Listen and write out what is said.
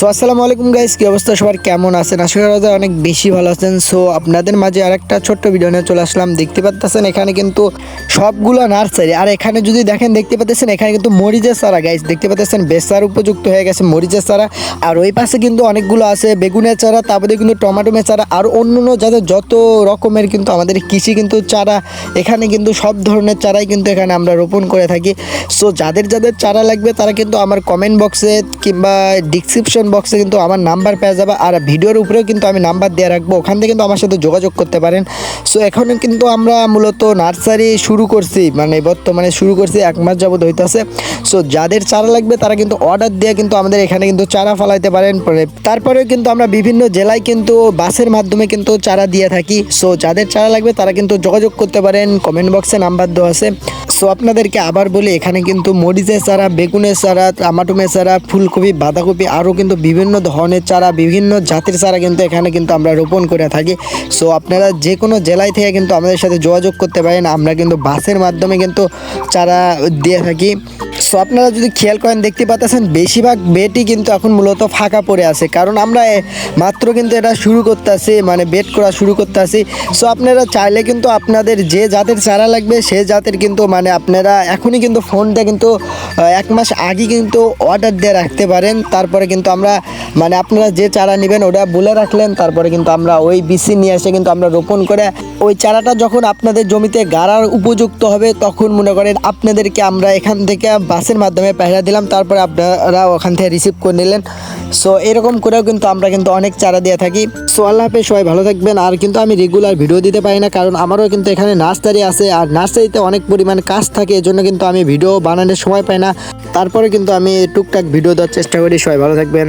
So আসসালামু আলাইকুম guys কি অবস্থা? সবার কেমন আছেন? আশা করা যায় অনেক বেশি ভালো আছেন। সো আপনাদের মাঝে আরেকটা ছোট্ট ভিডিও নিয়ে চলে আসলাম। দেখতে পাচ্ছেন এখানে কিন্তু সবগুলো নার্সারি আর এখানে যদি দেখেন, দেখতে পাচ্ছেন এখানে কিন্তু মরিচের চারা গাইস দেখতে পাচ্ছেন বেসার উপযুক্ত হয়ে গেছে মরিচের চারা। আর ওই পাশে কিন্তু অনেকগুলো আছে বেগুনের চারা, তারপরে কিন্তু টমেটোমের চারা, আর অন্য অন্য যাদের যত রকমের কিন্তু আমাদের কৃষি কিন্তু চারা, এখানে কিন্তু সব ধরনের চারাই কিন্তু এখানে আমরা রোপণ করে থাকি। সো যাদের যাদের চারা লাগবে, তারা কিন্তু আমার কমেন্ট বক্সে কিংবা ডিসক্রিপশন বক্সে কিন্তু আমার নাম্বার পেয়ে যাবে আর ভিডিওর উপরেও কিন্তু আমি নাম্বার দিয়ে রাখব। ওখান থেকে কিন্তু আমার সাথে যোগাযোগ করতে পারেন। সো এখন কিন্তু আমরা মূলত নার্সারি শুরু করছি। মানে বর্তমানে শুরু করছি, এক মাস যাবত হইতেছে। সো যাদের চারা লাগবে তারা কিন্তু অর্ডার দিয়ে কিন্তু আমাদের এখানে কিন্তু চারা ফলাইতে পারেন। পরে তারপরেও কিন্তু আমরা বিভিন্ন জেলায় কিন্তু বাসের মাধ্যমে কিন্তু চারা দিয়ে থাকি। সো যাদের চারা লাগবে তারা কিন্তু যোগাযোগ করতে পারেন। কমেন্ট বক্সে নাম্বার দেওয়া আছে। সো আপনাদেরকে আবার বলি, এখানে কিন্তু মরিচের চারা, বেগুনের চারা, টামাটুমের চারা, ফুলকপি, বাঁধাকপি, আরও কিন্তু বিভিন্ন ধরনের চারা, বিভিন্ন জাতির চারা কিন্তু এখানে কিন্তু আমরা রোপণ করে থাকি। সো আপনারা যে কোনো জেলায় থেকে কিন্তু আমাদের সাথে যোগাযোগ করতে পারেন। আমরা কিন্তু বাসের মাধ্যমে কিন্তু চারা দিয়ে থাকি। সো আপনারা যদি খেয়াল করেন, দেখতে পাচ্ছেন বেশিরভাগ বেডই কিন্তু এখন মূলত ফাঁকা পড়ে আছে। কারণ আমরা মাত্র কিন্তু এটা শুরু করতে মানে বেড করা শুরু করতে সো আপনারা চাইলে কিন্তু আপনাদের যে জাতের চারা লাগবে, সে জাতের কিন্তু মানে আপনারা এখনই কিন্তু ফোনটা কিন্তু এক মাস আগে কিন্তু অর্ডার দিয়ে রাখতে পারেন। তারপরে কিন্তু আমরা মানে আপনারা যে চারা নেবেন ওটা বলে রাখলেন। তারপরে কিন্তু আমরা ওই বিসি নিয়ে এসে কিন্তু আমরা রোপণ করে, ওই চারাটা যখন আপনাদের জমিতে গাড়ার উপযুক্ত হবে, তখন মনে করেন আপনাদেরকে আমরা এখান থেকে বাসের মাধ্যমে পাঠিয়ে দিলাম। তারপরে আপনারা ওখান থেকে রিসিভ করে নিলেন। সো এরকম করেও কিন্তু আমরা কিন্তু অনেক চারা দিয়ে থাকি। সো আল্লাহ হাফেজ, সবাই ভালো থাকবেন। আর কিন্তু আমি রেগুলার ভিডিও দিতে পারি না, কারণ আমারও কিন্তু এখানে নার্সারি আছে। আর নার্সারিতে অনেক পরিমাণ কাজ থাকে, এজন্য কিন্তু আমি ভিডিও বানানোর সময় পাই না। তারপরে কিন্তু আমি টুকটাক ভিডিও দেওয়ার চেষ্টা করি। সবাই ভালো থাকবেন।